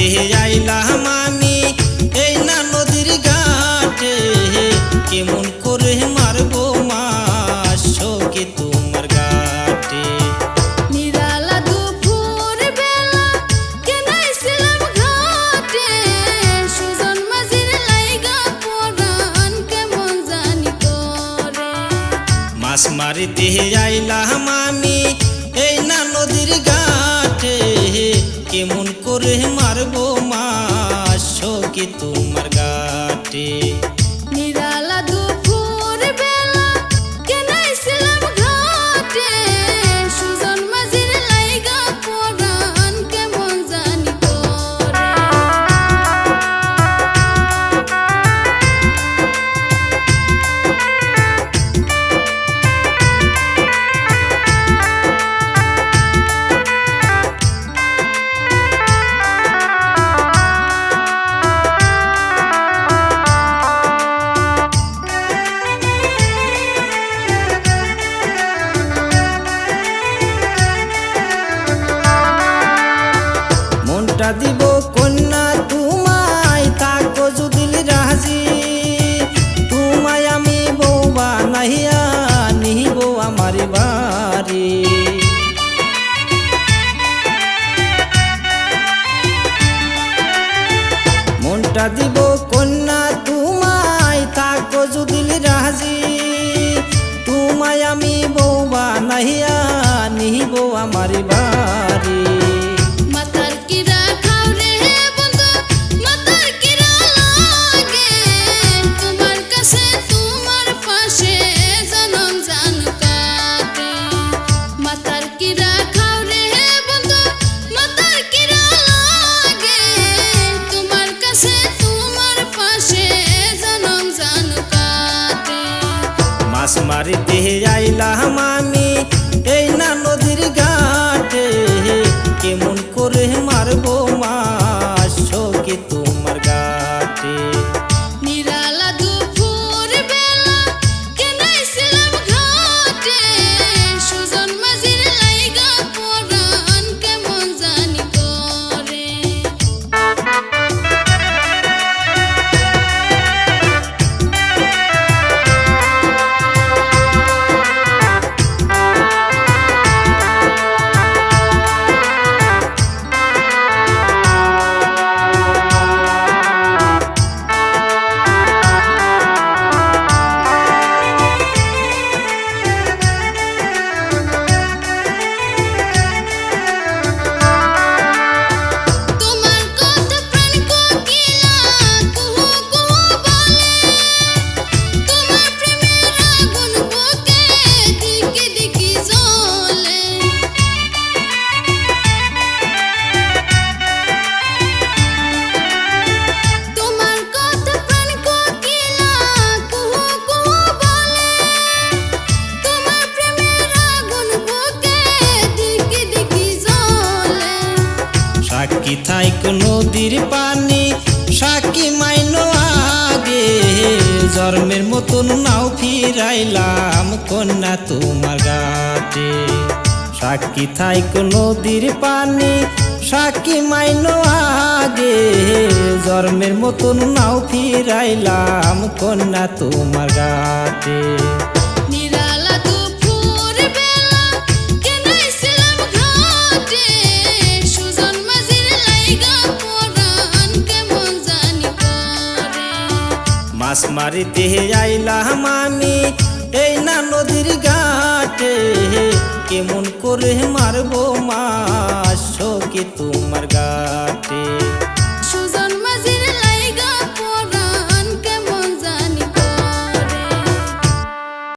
মাছ মারিতে আইলাম আমি এই না নদীর ঘাটে। কেমন করে মারবো মাছ শোকে তোমার ঘাটে নিরালা দুপুর বেলা কেনাইছিলাম ঘাটে। সুজন মাঝির লাইগা পরাণ কেমন জানি করে। মাছ মারিতে আইলাম আমি এই না নদীর ঘাটে। কেমন করে তোমার ঘাটে মনটা দিব কন্যা, তোমায় থাকো যদিল রাজি। তোমায় আমি বৌবা নাহিয়া নিহিব আমার বাড়ি। মনটা দিব কন্যা, তোমায় থাকো যদিল রাজি। তোমায় আমি বৌবা নাহিয়া নিহিব আমার বাড়ি। মারিতে আইলাম আমি এই না নদীর ঘাটে কেমন নদীর পানি সাক্ষী মাইনো আগে। জন্মের মতন নাও ফিরাইলাম কন্যা তোমার ঘাটে সাক্ষী থাইক নদীর পানি সাক্ষী মাইনো আগে। জন্মের মতন নাও ফিরাইলাম কন্যা তোমার ঘাটে মারিতে আইলা মামি এই না নদীর ঘাটে। কেমন করে মারবো মা শোকে তুমি?